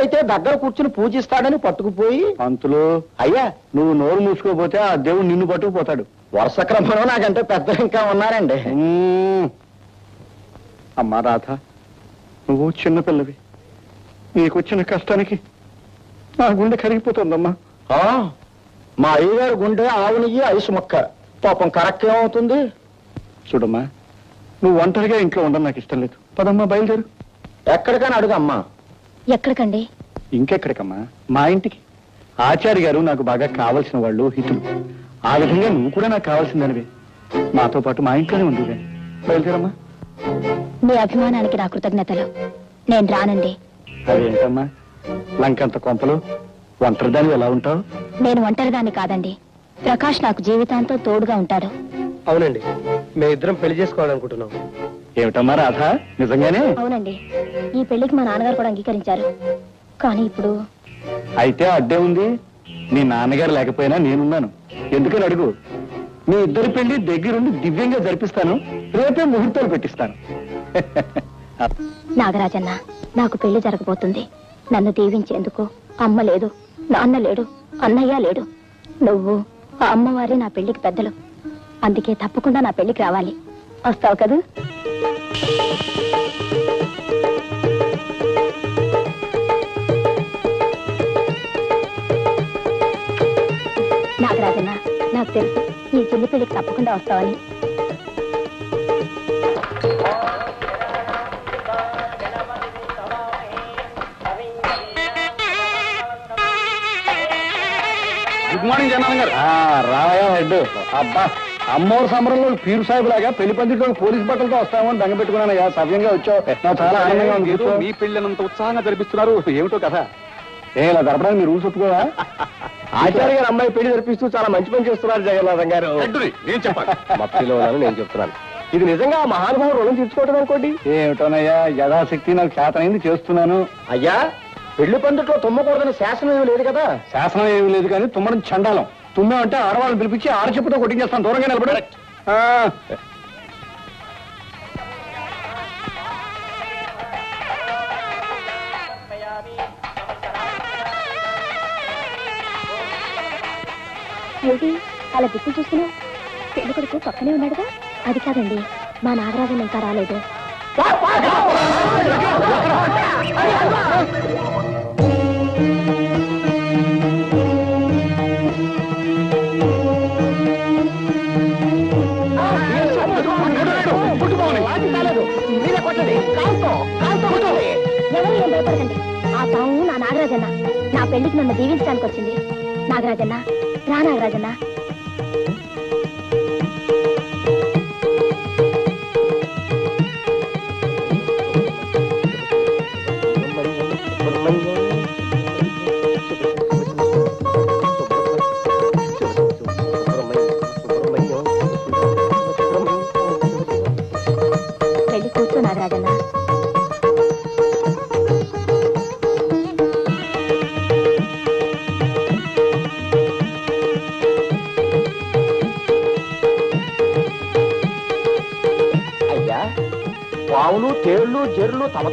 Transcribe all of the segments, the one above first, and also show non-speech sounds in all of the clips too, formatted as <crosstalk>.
అయితే దగ్గర కూర్చుని పూజిస్తాడని పట్టుకుపోయి పంతులు. అయ్యా నువ్వు నోరు మూసుకోపోతే ఆ దేవుడు నిన్ను పట్టుకుపోతాడు. వరుస క్రమంలో నాకంటే పెద్ద ఇంకా ఉన్నారండి. మ్మ్. అమ్మా రాధ నువ్వు చిన్నపిల్లవి నీకొచ్చిన కష్టానికి నా గుండె కరిగిపోతుందమ్మా. ఆ, మా అయ్యగారు గుండె ఆవు నెయ్యి ఐసు మొక్క. పాపం కరెక్ట్ ఏమవుతుంది? చూడమ్మా నువ్వు ఒంటరిగా ఇంట్లో ఉండడం నాకు ఇష్టం లేదు. పదమ్మా బయలుదేరు. ఎక్కడికైనా అడుగమ్మా. ఎక్కడికండి? ఇంకెక్కడికమ్మా? మా ఇంటికి. ఆచార్య గారు నాకు బాగా కావలసిన వాళ్ళు హితులు. ఆ విధంగా నువ్వు కూడా నాకు కావాల్సిందనివే. మాతో పాటు మా ఇంట్లోనే ఉంది బయలుదేరమ్మా. మీ అభిమానానికి నా కృతజ్ఞతలు. నేను రానండి. అదేంటమ్మా లంకంత కొంపలు ఒంటరిదాని ఎలా ఉంటావు? నేను ఒంటరిదాన్ని కాదండి. ప్రకాష్ నాకు జీవితాంతం తోడుగా ఉంటాడు. అవునండి. మేమిద్దరం పెళ్ళి చేసుకోవాలనుకుంటున్నాం. ఏమిటమ్మా రాధ? నిజంగానే? అవునండి. ఈ పెళ్ళికి మా నాన్నగారు కూడా అంగీకరించారు. కానీ ఇప్పుడు అయితే అడ్డే ఉంది. నీ నాన్నగారు లేకపోయినా నేనున్నాను. ఎందుకని అడుగు? మీ ఇద్దరి పెళ్ళి దగ్గరుండి దివ్యంగా జరిపిస్తాను. రేపే ముహూర్తాలు పెట్టిస్తాను. నాగరాజన్న నాకు పెళ్ళి జరగబోతుంది. నన్ను దీవించేందుకు అమ్మ లేదు నాన్న లేడు అన్నయ్య లేడు. నువ్వు ఆ అమ్మవారి నా పెళ్ళికి పెద్దలు. అందుకే తప్పకుండా నా పెళ్ళికి రావాలి. వస్తావు కదా? నాగరాజన్న నాకు తెలుసు. ఈ చెల్లి పెళ్ళికి తప్పకుండా వస్తావని. గుడ్ మార్నింగ్ జనాల గారు రావయ్యా హెడ్. అబ్బా. అమ్మోరు సంబరంలో పీరు సాహిబ్ లాగా పెళ్ళి పందిట్లో పోలీస్ బట్టలతో వస్తామని దంగ పెట్టుకున్నానయ్యా సవ్యంగా వచ్చావు. నాకు చాలా ఆనందంగా ఉంది. ఏదో మీ పెళ్ళినంత ఉత్సాహంగా జరిపిస్తున్నారు. ఏమిటో కదా ఏ ఇలా జరపడానికి మీరు రూల్స్ ఒప్పుకోవా? ఆచార్య గారు అమ్మాయి పెళ్ళి జరిపిస్తూ చాలా మంచి పని చేస్తున్నారు జగన్నాథం గారు. నేను చెప్పాలి. మత్తిలో ఉన్నాను నేను చెప్తున్నాను. ఇది నిజంగా ఆ మహానుభావుడు రుణం తీర్చుకోవటం అనుకోండి? ఏమిటోనయ్యా యథాశక్తి నాకు చేతనైంది చేస్తున్నాను. అయ్యా పెళ్ళి పందిట్లో తుమ్మకూడదని శాసనం ఏమీ లేదు కదా? శాసనం ఏమీ లేదు కానీ తుమ్మడం చండాలం. తుమ్మామంటే ఆడవాళ్ళని పిలిపించి ఆడచెప్పుతో కొట్టించేస్తాను. దూరంగా నిలబడి. ఆ. ఏంటి? అలా దిక్కులు చూస్తున్నావు పెళ్ళి కొడుకు పక్కనే ఉన్నాడుగా? అది కాదండి మా నాగరాజన్ ఇంకా రాలేదు. ఎవరు ఏం భయపడకండి. ఆ తాము నా నాగరాజన్న. నా పెళ్ళికి నన్ను దీవించడానికి వచ్చింది నాగరాజన్న రా నాగరాజన్న.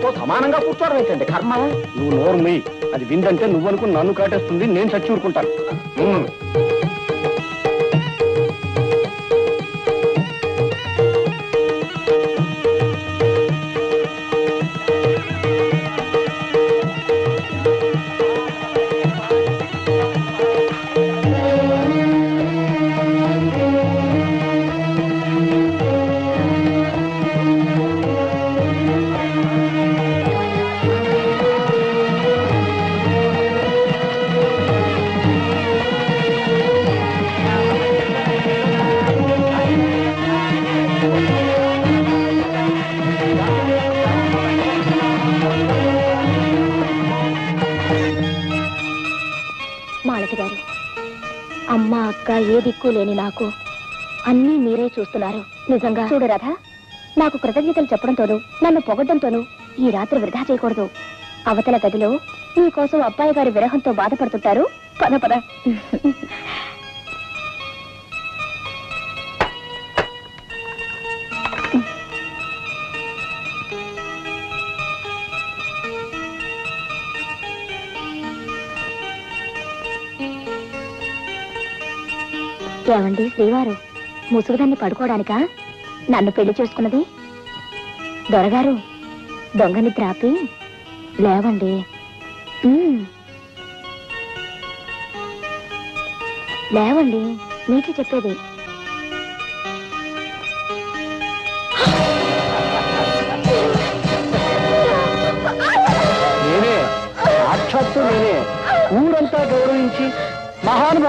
జెర్లు సమానంగా కూర్చోవడం ఏంటండి? కర్మ? నువ్వు నోరు మెయ్యి అది విందంటే నువ్వు అనుకుని నన్ను కాటేస్తుంది నేను చచ్చి ఊరుకుంటాను. అన్నీ మీరే చూస్తున్నారు. నిజంగా? చూడు రాధా నాకు కృతజ్ఞతలు చెప్పడంతోనూ నన్ను పొగడంతోనూ ఈ రాత్రి వృధా చేయకూడదు. అవతల గదిలో మీకోసం అబ్బాయి గారి విరహంతో బాధపడుతుంటారు. పద పద. ఏమండి శ్రీవారు? ముసుగుదాన్ని పడుకోవడానికా? నన్ను పెళ్ళి చేసుకున్నది? దొరగారు దొంగని త్రాపి లేవండి. లేవండి నీకే చెప్పేది.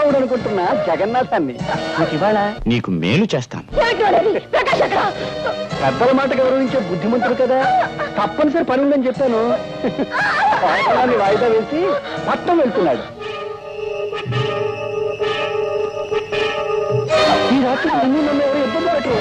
మహానుభావుడు అనుకుంటున్న జగన్నాథాన్ని నీకు ఇవాళ నీకు మేలు చేస్తాను పెద్దల మాట గౌరవించే బుద్ధిమంతుడు కదా? తప్పనిసరి పని ఉందని చెప్పాను వాయిదా వేసి పట్టం వెళ్తున్నాడు. ఈ రాత్రి నన్ను నన్ను ఎవరు ఇబ్బంది పెట్టరు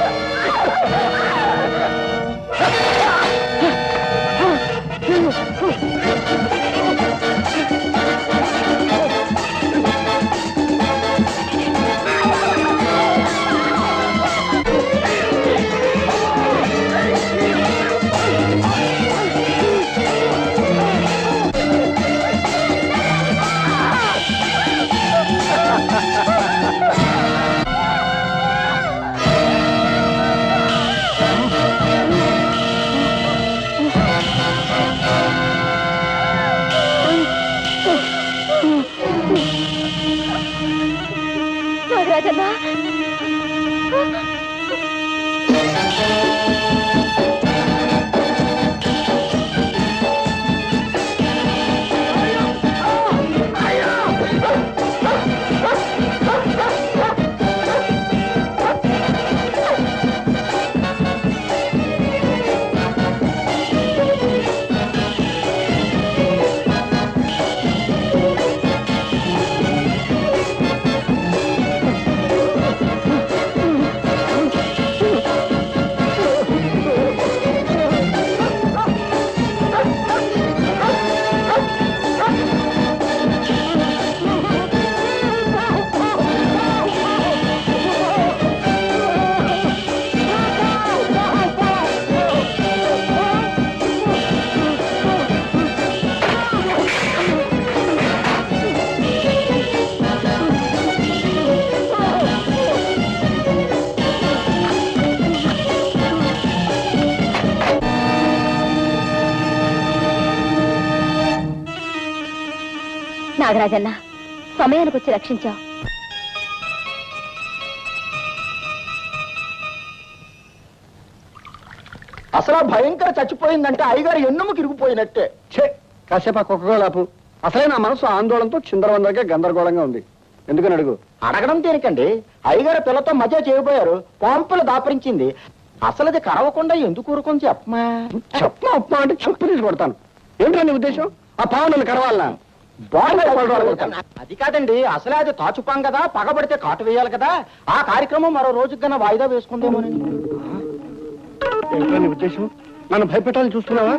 నాగరాజన్న సమయానికి వచ్చి రక్షించావు అసలు భయంకర చచ్చిపోయిందంటే అయ్యగారు ఎన్నుముకి ఇరిగిపోయినట్టే ఛే! కాసేపు ఆ అసలే నా మనసు ఆందోళనతో చిందరవందరగా గందరగోళంగా ఉంది. ఎందుకని అడుగు? అడగడం దేనికండి అయ్యగారు పిల్లతో మధ్య చేయబోయారు పంపులు దాపరించింది. అసలు అది కరవకుండా ఎందుకు ఊరుకొని చెప్పమా చెప్పు అప్పా అంటే చెప్పు తీసి కొడతాను. నీ ఉద్దేశం? ఆ పావు నన్ను కరవాలనా? బాగా కొడతాను అది కాదండి అసలే అది తాచుపాం కదా పగబడితే కాటు వేయాలి కదా. ఆ కార్యక్రమం మరో రోజుకి గన వాయిదా వేసుకుందేమోనండి ఏంటో నీ ఉద్దేశం నన్ను భయపెట్టాలని చూస్తున్నావా?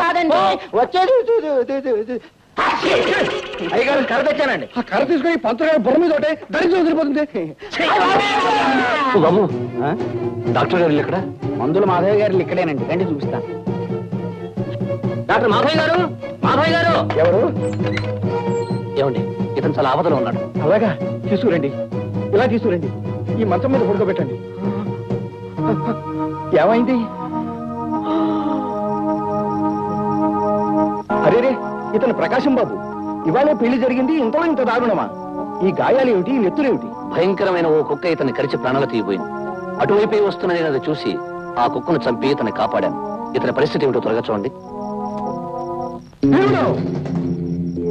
కాదండి వచ్చేది అయ్యగారు కర తెచ్చానండి. ఆ కర్ర తీసుకుని పంతులు బుర్ర మీద ఒకటే దరిద్రం వదిలిపోతుంది. బాబు! డాక్టర్ గారు ఇక్కడ? మందులు మాధవ్ గారు ఇక్కడేనండి. రండి చూపిస్తాను డాక్టర్ మాధవ్ గారు? మాధవ్ గారు? ఎవరు? ఏమండి ఇతను చాలా ఆపదలో ఉన్నాడు. అలాగా? తీసుకురండి. ఇలా తీసుకురండి. ఈ మంచం మీద పడుకోబెట్టండి. ఏమైంది? అరేరే! ఇతను ప్రకాశం బాబు. ఇవాళే పెళ్ళి జరిగింది ఇంతలో ఇంత దారుణమా? ఈ గాయాలు ఏమిటి ఈ నెత్తులేమిటి? భయంకరమైన ఓ కుక్క ఇతన్ని కరిచి ప్రాణాలు తీయబోయింది. అటువైపే వస్తున్న నేను అది చూసి ఆ కుక్కను చంపి ఇతన్ని కాపాడాను. ఇతని పరిస్థితి ఏమిటో త్వరగా చూడండి!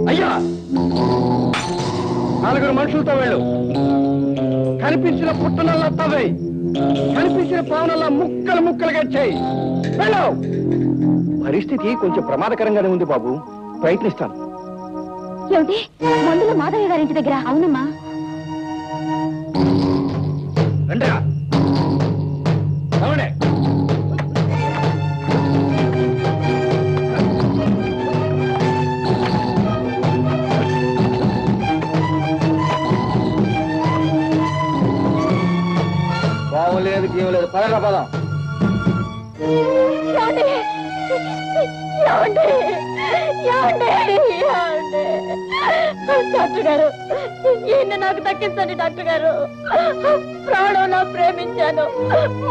అయ్యా! నలుగురు మనుషులతో వెళ్ళు. కనిపించిన పుట్టనల్లా తవ్వై కనిపించిన పావునల్లా ముక్కలు ముక్కలుగా చేయి. వెళ్ళు! పరిస్థితి కొంచెం ప్రమాదకరంగానే ఉంది బాబు. ప్రయత్నిస్తాను. ఏమిటి? మందులు మాధవి గారి ఇంటి దగ్గర? అవునమ్మా. రండిరా. అవునే బాగులేదు గీయలేదు పదరా పదం. ఏమండి? ఏమండి? డాక్టర్ గారు ఈయన నాకు దక్కించండి డాక్టర్ గారు. ప్రాణంలో ప్రేమించాను.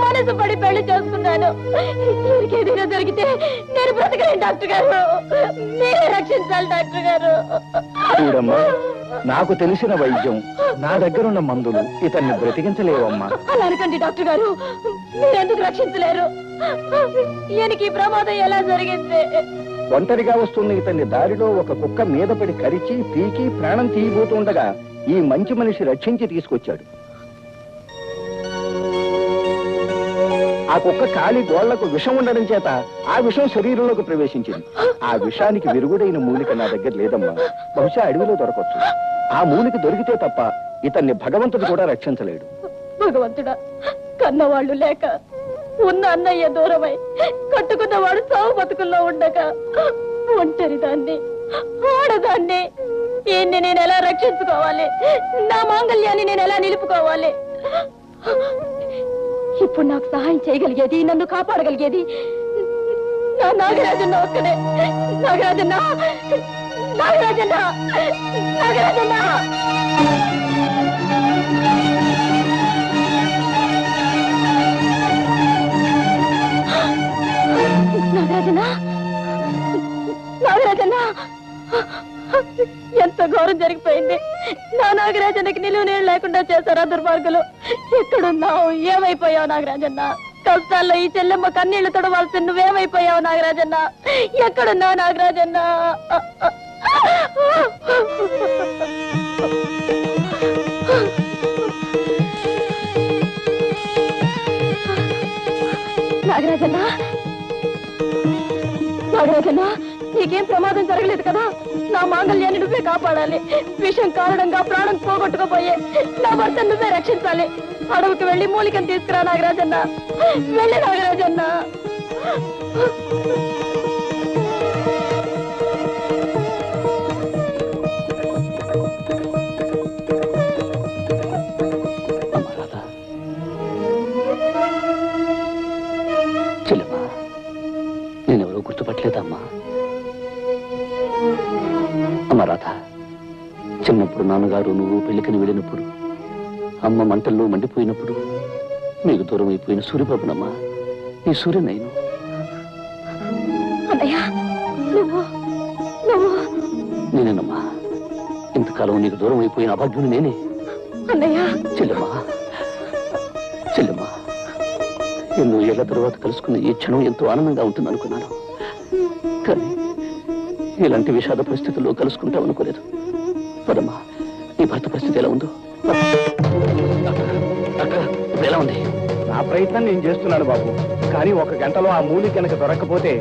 మనసు పడి పెళ్ళి చేసుకున్నాను. ఏదైనా జరిగితే నేను బ్రతకలేను డాక్టర్ గారు. మీరే రక్షించాలి డాక్టర్ గారు. చూడమ్మా నాకు తెలిసిన వైద్యం నా దగ్గరున్న మందులు ఇతన్ని బ్రతికించలేవమ్మా. అలా అనకండి డాక్టర్ గారు. మీరెందుకు రక్షించలేరు? ఈయనకి ప్రమాదం ఎలా జరిగింది? ఒంటరిగా వస్తున్న ఇతన్ని దారిలో ఒక కుక్క మీద పడి కరిచి పీకి ప్రాణం తీయబోతుండగా ఈ మంచి మనిషి రక్షించి తీసుకొచ్చాడు. ఆ కుక్క కాలి గోళ్ళకు విషం ఉండడం చేత ఆ విషం శరీరంలోకి ప్రవేశించింది. ఆ విషానికి విరుగుడైన మూలిక నా దగ్గర లేదమ్మా. బహుశా అడవిలో దొరకవచ్చు ఆ మూలిక దొరికితే తప్ప ఇతన్ని భగవంతుడు కూడా రక్షించలేడు. భగవంతుడా కన్నవాళ్ళు లేక ఉన్న అన్నయ్య దూరమై కట్టుకున్నవాడు సావు బతుకుల్లో ఉండగా ఒంటరి దాన్ని ఆడదాన్ని. ఈయన్ని నేను ఎలా రక్షించుకోవాలి? నా మాంగళ్యాన్ని నేను ఎలా నిలుపుకోవాలి? ఇప్పుడు నాకు సహాయం చేయగలిగేది నన్ను కాపాడగలిగేది నా నాగరాజన్న ఒక్కనే. నాగరాజన్న! నాగరాజన్న! నాగరాజన్న! ఘోరం జరిగిపోయింది. నా నాగరాజనకి నిలువ నీళ్ళు లేకుండా చేశారా దుర్మార్గులు? ఎక్కడున్నావు? ఏమైపోయావు నాగరాజన్న? కష్టాల్లో ఈ చెల్లెమ్మ కన్నీళ్ళు తొడవాల్సి నువ్వేమైపోయావు నాగరాజన్న? ఎక్కడున్నావు నాగరాజన్న? నాగరాజన్న? నాగరాజన్న? నీకేం ప్రమాదం జరగలేదు కదా? నా మాంగళ్యాన్ని నువ్వే కాపాడాలి. విషం కారణంగా ప్రాణం పోగొట్టుకుపోయే నా భర్త నువ్వే రక్షించాలి. అడవికి వెళ్ళి మూలికను తీసుకురా నాగరాజన్న. వెళ్ళి నాగరాజన్న. అమ్మా చెల్లెమ్మా నేనెవరో గుర్తుపట్టలేదమ్మా. చిన్నప్పుడు నాన్నగారు నువ్వు పెళ్ళికని వెళ్ళినప్పుడు అమ్మ మంటల్లో మండిపోయినప్పుడు మీకు దూరం అయిపోయిన సూర్యబాబునమ్మా నీ సూర్యనైను నేనేనమ్మా ఇంతకాలం నీకు దూరం అయిపోయిన అభాగ్యుని నేనే. అన్నయ్య. చెల్లెమ్మా చెల్లెమ్మా ఎన్నో ఏళ్ళ తరువాత కలుసుకున్న ఈ క్షణం ఎంతో ఆనందంగా ఉంటుంది అనుకున్నాను. కానీ ఇలాంటి విషాద పరిస్థితుల్లో కలుసుకుంటాం అనుకోలేదు పదమ్మా నీ భర్త పరిస్థితి ఎలా ఉందో? ఎలా ఉంది? నా ప్రయత్నం నేను చేస్తున్నాను బాబు. కానీ ఒక గంటలో ఆ మూలి కనుక దొరకకపోతే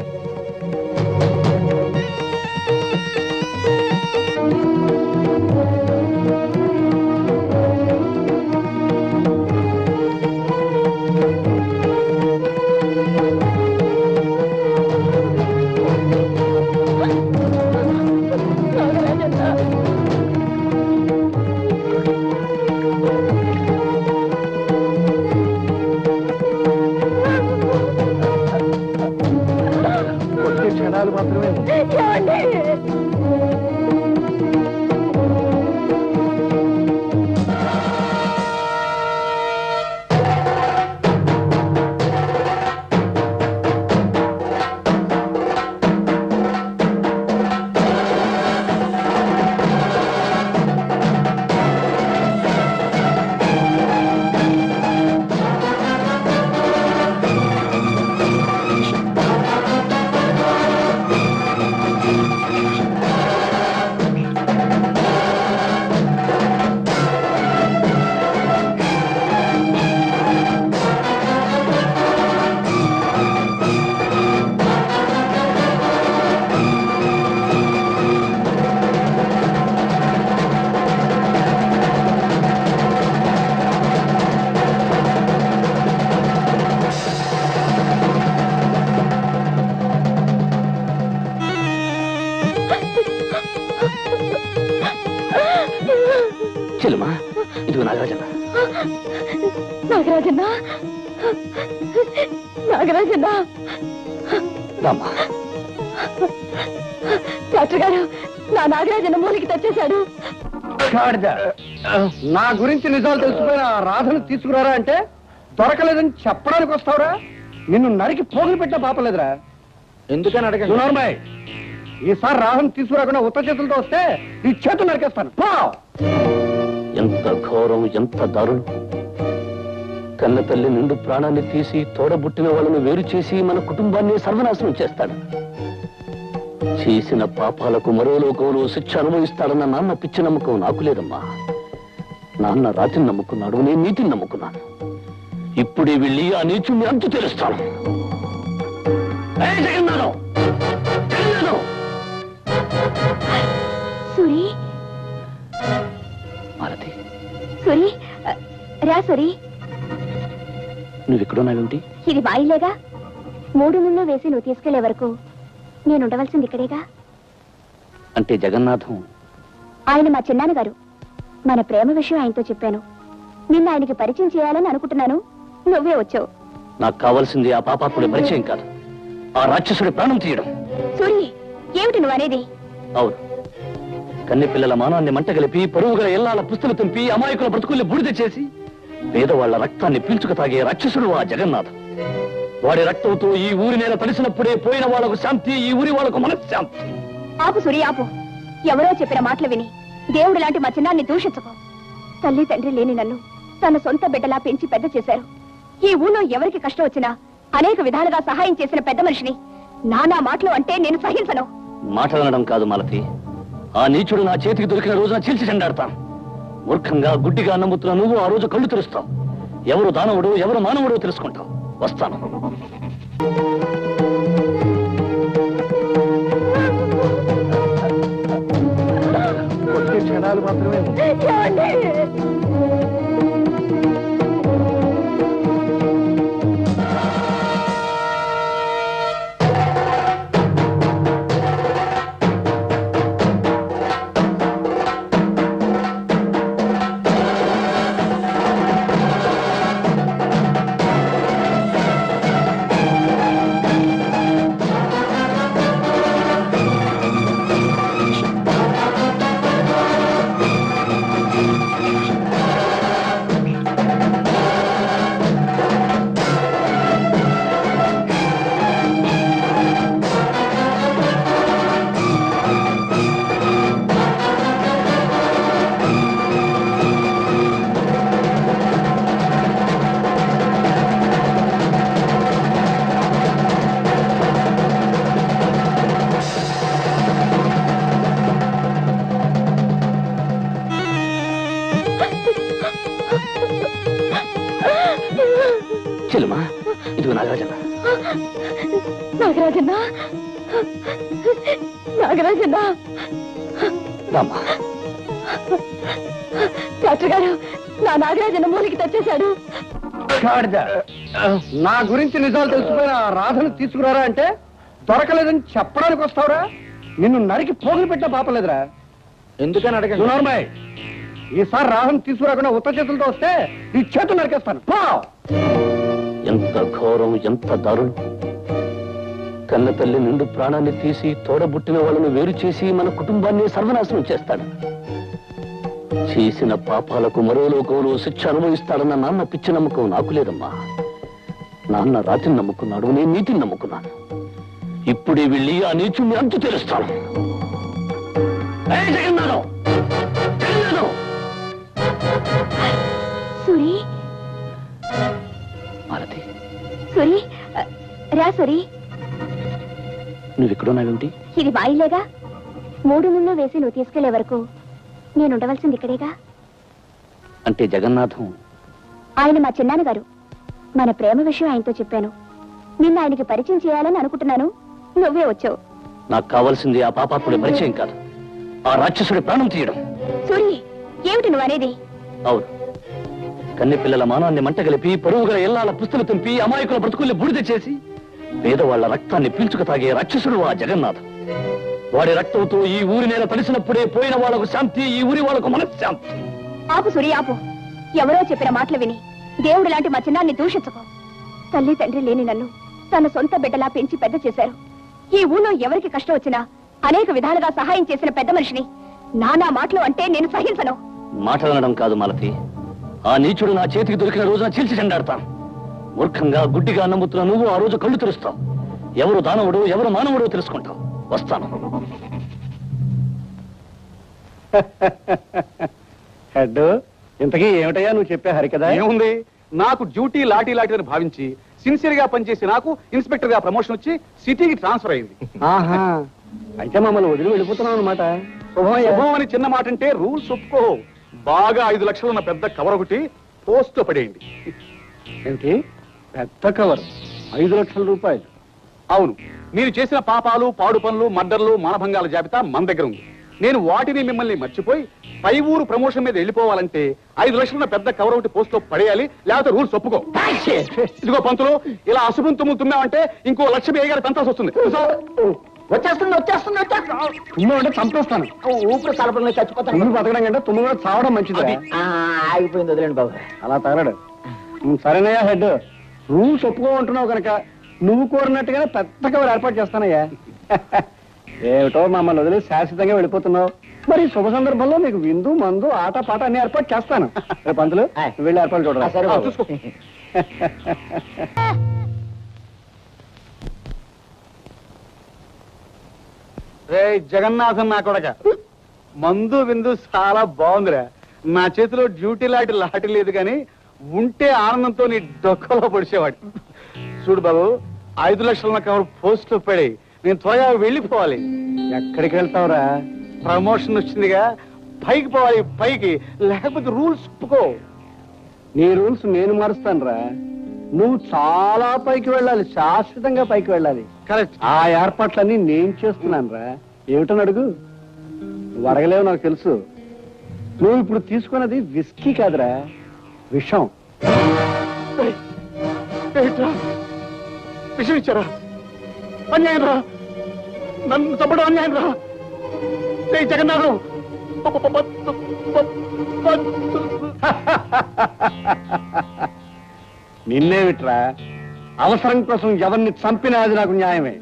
ఏమండి <laughs> డాక్టర్ గారు నా మూలికి తెచ్చేశాడు. నా గురించి నిజాలు తెలిసిపోయిన ఆ రాధను తీసుకురారా అంటే దొరకలేదని చెప్పడానికి వస్తావురా? నిన్ను నరికి పోగులు పెట్టిన పాపలేదురా ఎందుకని అడగండి? ఈసారి రాహం తీసుకురాకుండా ఉత్త చేతులతో వస్తే ఈ చేతులు నరికేస్తాను! ఎంత ఘోరం ఎంత దారుణం. కన్న తల్లి నిండు ప్రాణాన్ని తీసి తోడబుట్టిన వాళ్ళను వేరు చేసి మన కుటుంబాన్ని సర్వనాశనం చేస్తాడు. చేసిన పాపాలకు మరో లోకంలో శిక్ష అనుభవిస్తాడన్న నాన్న పిచ్చి నమ్మకం నాకు లేదమ్మా. నాన్న రాతిని నమ్ముకున్నాడు నేను నీతిని నమ్ముకున్నాను. ఇప్పుడే వెళ్ళి ఆ నీచుణ్ణి అంతు తెలుస్తాను. ఏయ్ జగన్నాథం! జగన్నాథం! సురి? మాలతి. సురి? రా సురి. నువ్వు ఎక్కడున్నావేంటి ఇది ఇల్లేగా మూడు ముళ్ళు వేసి నువ్వు తీసుకెళ్ళే వరకు నేను ఉండవలసింది ఇక్కడేగా? అంటే జగన్నాథం. ఆయన మా చిన్నాన్న గారు మన ప్రేమ విషయం ఆయనతో చెప్పాను. నిన్న ఆయనకి పరిచయం చేయాలని అనుకుంటున్నాను. నువ్వే వచ్చావు. నాకు కావాల్సింది ఆ పాపాత్ముడి పరిచయం కాదు. ఆ రాక్షసుడి ప్రాణం తీయడం. సూరి ఏమిటి నువ్వు అనేది? అవును. కన్నె పిల్లల మానాన్ని మంటగలిపి పరువుగల ఎల్లాల పుస్తులు తెంపి అమాయకుల బ్రతుకుల్ని బూడిద చేసి పేదవాళ్ళ రక్తాన్ని పీల్చుకు తాగే రాక్షసుడు ఆ జగన్నాథం. వాడి రక్తంతో ఈ ఊరి నేల తడిసినప్పుడే పోయిన వాళ్ళకు శాంతి ఈ ఊరి వాళ్ళకు మనశ్శాంతి. ఆపు సురి ఆపు. ఎవరో చెప్పిన మాటలు విని దేవుడు లాంటి మా చిన్నాన్ని దూషించకు. తల్లి తండ్రి లేని నన్ను తన సొంత బిడ్డలా పెంచి పెద్ద చేశారు. ఈ ఊళ్ళో ఎవరికి కష్టం వచ్చినా అనేక విధాలుగా సహాయం చేసిన పెద్ద మనిషిని నానా మాటలు అంటే నేను సహించను. మాటలనడం కాదు మాలతి. ఆ నీచుడు నా చేతికి దొరికిన రోజున చీల్చి చెండాడతాను మూర్ఖంగా గుడ్డిగా నమ్ముతున్న నువ్వు ఆ రోజు కళ్ళు తెరుస్తావు. ఎవరు దానవుడు ఎవరు మానవుడో తెలుసుకుంటావు. వస్తాను. కొద్ది క్షణాలు మాత్రమే రామ్మా. డాక్టర్ గారు నా నాగరాజన్న మూలికి తెచ్చేశాడు. నా గురించి నిజాలు తెలిసిపోయిన ఆ రాధను తీసుకురారా అంటే దొరకలేదని చెప్పడానికి వస్తావురా? నిన్ను నరికి పోగులు పెట్టిన పాపలేదురా ఎందుకని అడగండి? సునార్మాయ్ ఈసారి రాహం తీసుకురాకుండా ఉత్త చేతులతో వస్తే ఈ చేతులు నరికేస్తాను! ఎంత ఘోరం ఎంత దారుణం. కన్న తల్లి నిండు ప్రాణాన్ని తీసి తోడబుట్టిన వాళ్ళను వేరు చేసి మన కుటుంబాన్ని సర్వనాశనం చేస్తాడు. చేసిన పాపాలకు మరో లోకంలో శిక్ష అనుభవిస్తాడన్న నాన్న పిచ్చి నమ్మకం నాకు లేదమ్మా. నాన్న రాతిని నమ్ముకున్నాడు నేను నీతిని నమ్ముకున్నాను. ఇప్పుడే వెళ్ళి ఆ నీచుణ్ణి అంతు తెలుస్తాను! సురి? మాలతి. సురి? రా సురి. నువ్వు ఎక్కడున్నావేంటి ఇది ఇల్లేగా మూడు ముళ్ళు వేసి నువ్వు తీసుకెళ్ళే వరకు నేను ఉండవలసింది ఇక్కడేగా? అంటే జగన్నాథం. ఆయన మా చిన్నాన్న గారు మన ప్రేమ విషయం ఆయనతో చెప్పాను. నిన్న ఆయనకి పరిచయం చేయాలని అనుకుంటున్నాను. నువ్వే వచ్చావు. నాకు కావాల్సింది ఆ పాపాత్ముడి పరిచయం కాదు. ఆ రాక్షసుడి ప్రాణం తీయడం. సూరి ఏమిటి నువ్వు అనేది? అవును. కన్నె పిల్లల మానాన్ని మంటగలిపి పరువుగల ఎల్లాల పుస్తులు తెంపి అమాయకుల బ్రతుకుల్ని బూడిద చేసి పేదవాళ్ళ రక్తాన్ని పీల్చుకు తాగే రాక్షసుడు ఆ జగన్నాథం. వాడి రక్తంతో ఈ ఊరి నేల తడిసినప్పుడే పోయిన వాళ్ళకు శాంతి ఈ ఊరి వాళ్ళకు మనశ్శాంతి. ఆపు సూరి ఆపు. ఎవరో చెప్పిన మాటలు విని దేవుడు లాంటి మా చిన్నాన్ని దూషించకు. తల్లి తండ్రి లేని నన్ను తన సొంత బిడ్డలా పెంచి పెద్ద చేశారు. ఈ ఊళ్ళో ఎవరికి కష్టం వచ్చినా అనేక విధాలుగా సహాయం చేసిన పెద్ద మనిషిని నానా మాటలు అంటే నేను సహించను. మాట్లాడడం కాదు మాలతి. ఆ నీచుడు నా చేతికి దొరికిన రోజున చీల్చి చెండాడతాను. మూర్ఖంగా గుడ్డిగా నమ్ముతున్న నువ్వు ఆ రోజు కళ్ళు తెరుస్తావు. ఎవరు దానవుడు ఎవరు మానవుడు తెలుసుకుంటావు. వస్తాను. <laughs> హెడ్ ఇంతకీ ఏమిటయ్యా నువ్వు చెప్పే హరికదా ఏముంది? నాకు డ్యూటీ లాఠీ లాఠీ అని భావించి సిన్సియర్గా పనిచేసి నాకు ఇన్స్పెక్టర్గా ప్రమోషన్ వచ్చి సిటీకి ట్రాన్స్ఫర్ అయింది. ఆహా. అయితే మమ్మల్ని వదిలి వెళ్ళిపోతున్నావు అనమాట శుభం అని చిన్న మాట అంటే రూల్స్ ఒప్పుకో. బాగా ఐదు లక్షలు ఉన్న పెద్ద కవర్ ఒకటి పోస్ట్లో పడేయండి. ఏమిటి పెద్ద కవర్. ఐదు లక్షల రూపాయలు. అవును మీరు చేసిన పాపాలు పాడు పనులు మర్డర్లు మానభంగాల జాబితా మన దగ్గర ఉంది. నేను వాటిని మిమ్మల్ని మర్చిపోయి పై ఊరు ప్రమోషన్ మీద వెళ్ళిపోవాలంటే ఐదు లక్షలు పెద్ద కవర్ ఒకటి పోస్ట్లో పడేయాలి లేకపోతే రూల్స్ ఒప్పుకో. ఇదిగో పంతులు ఇలా అశుభం తుమ్ము తుమ్మామంటే ఇంకో లక్ష వేయగాలి పెంచాల్సి వస్తుంది. వచ్చేస్తుంది వచ్చేస్తుంది వచ్చేస్తుంది. తుమ్ము అంటే చంపేస్తాను ఊపిరి కలపడంలో చచ్చిపోతాను. తుమ్ము బతకడం కంటే తుమ్ము కూడా చావడం మంచిది ఆ, ఆగిపోయింది వదిలేండి బాబు. అలా తగలడు. సరేనయ్యా హెడ్. రూల్స్ ఒప్పుకోమంటున్నావు కనుక నువ్వు కోరినట్టుగానే పెద్ద కవర్ ఏర్పాటు చేస్తానయ్యా. ఏమిటో మమ్మల్ని వదిలి శాశ్వతంగా వెళ్ళిపోతున్నావు. మరి శుభ సందర్భంలో నీకు విందు మందు ఆట పాట అన్ని ఏర్పాటు చేస్తాను. రేపు పంతులు వెళ్ళి ఏర్పాటు చూడరా. చూసుకో. రే జగన్నాథం నా కొడక. మందు విందు చాలా బాగుందిరా. నా చేతిలో డ్యూటీ లాంటి లాటి లేదు కానీ ఉంటే ఆనందంతో నీ డొక్కలో పొడిచేవాడు చూడు బాబు ఐదు లక్షల కవర్ పోస్ట్లో పడి నేను త్వరగా వెళ్ళిపోవాలి. ఎక్కడికి వెళ్తావురా? ప్రమోషన్ వచ్చిందిగా పైకి పోవాలి పైకి. లేకపోతే రూల్స్ ఒప్పుకో. నీ రూల్స్ నేను మారుస్తానురా. నువ్వు చాలా పైకి వెళ్ళాలి శాశ్వతంగా పైకి వెళ్ళాలి. కరెక్ట్. ఆ ఏర్పాట్లన్నీ నేను చేస్తున్నాను రా ఏమిటని అడుగు? నువ్వు అడగలేవు నాకు తెలుసు. నువ్వు ఇప్పుడు తీసుకున్నది విస్కీ కాదురా. విషం. ఇచ్చారా? అన్యాయం రా నన్ను చంపడం అన్యాయం రా జగన్నాథం. నిన్నేమిట్రా? అవసరం కోసం ఎవరిని చంపినా అది నాకు న్యాయమే.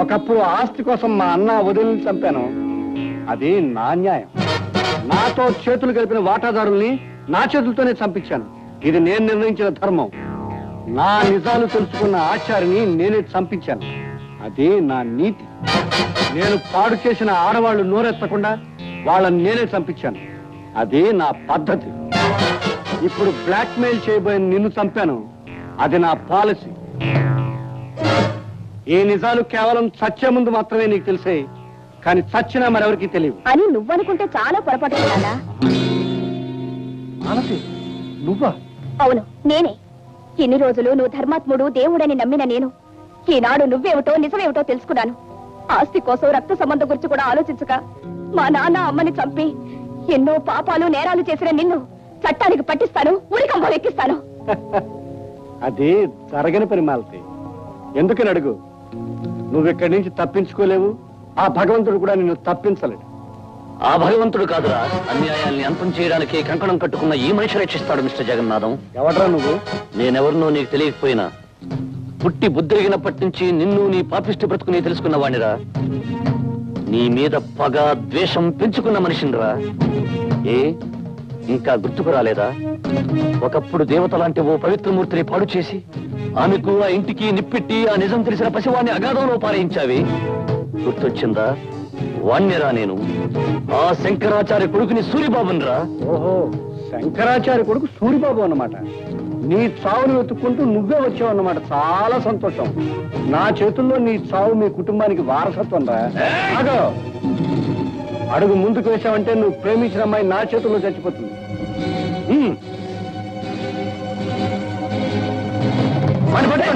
ఒకప్పుడు ఆస్తి కోసం మా అన్న వదిలిని చంపాను. అది నా న్యాయం. నాతో చేతులు కలిపిన వాటాదారుల్ని నా చేతులతోనే చంపించాను. ఇది నేను నిర్ణయించిన ధర్మం. నా నిజాలు తెలుసుకున్న ఆచార్యని నేనే చంపించాను. అదే నా నీతి. నేను పాడు చేసిన ఆడవాళ్ళు నోరెత్తకుండా వాళ్ళని నేనే చంపించాను. అదే నా పద్ధతి. ఇప్పుడు బ్లాక్ మెయిల్ చేయబోయిన నిన్ను చంపాను. అది నా పాలసీ. ఈ నిజాలు కేవలం చచ్చే ముందు మాత్రమే నీకు తెలిసాయి. కానీ చచ్చినా మరెవరికి తెలియదు అని నువ్వనుకుంటే చాలా పొరపాటు మానసి నువ్వా? అవును నేనే. ఇన్ని రోజులు నువ్వు ధర్మాత్ముడు దేవుడని నమ్మిన నేను ఈనాడు నువ్వేమిటో నిజమేమిటో తెలుసుకున్నాను. ఆస్తి కోసం రక్త సంబంధం గురించి కూడా ఆలోచించక మా నాన్న అమ్మని చంపి ఎన్నో పాపాలు నేరాలు చేసిన నిన్ను చట్టానికి పట్టిస్తాను ఉరికంబం ఎక్కిస్తాను. <laughs> అది జరగని పని మాలతి. ఎందుకని అడుగు? నువ్వు ఇక్కడి నుంచి తప్పించుకోలేవు ఆ భగవంతుడు కూడా నిన్ను తప్పించలేడు. ఆ భగవంతుడు కాదురా. అన్యాయాల్ని అంతం చేయడానికి కంకణం కట్టుకున్న ఈ మనిషి రక్షిస్తాడు మిస్టర్ జగన్నాథం. ఎవడ్రా నువ్వు? నేనెవరినో నీకు తెలియకపోయినా. పుట్టి బుద్ధిరిగినప్పటి నుంచి నిన్ను నీ పాపిష్టి బ్రతుకుని తెలుసుకున్న వాణిరా నీ మీద పగ ద్వేషం పెంచుకున్న మనిషినిరా. ఏ? ఇంకా గుర్తుకు రాలేదా? ఒకప్పుడు దేవత లాంటి ఓ పవిత్రమూర్తిని పాడు చేసి ఆమెకు ఆ ఇంటికి నిప్పెట్టి ఆ నిజం తెలిసిన పసివాణ్ణి అగాధంలో పారయించావి. గుర్తొచ్చిందా? వాణ్యరా నేను. ఆ శంకరాచార్య కొడుకుని సూరిబాబుని రా ఓహో శంకరాచార్య కొడుకు సూరిబాబు అన్నమాట. నీ చావును వెతుక్కుంటూ నువ్వే వచ్చావు అన్నమాట. చాలా సంతోషం. నా చేతుల్లో నీ చావు మీ కుటుంబానికి వారసత్వం రా. అడుగు ముందుకు వేసావంటే నువ్వు ప్రేమించిన అమ్మాయి నా చేతుల్లో చచ్చిపోతుంది. పడిపోతే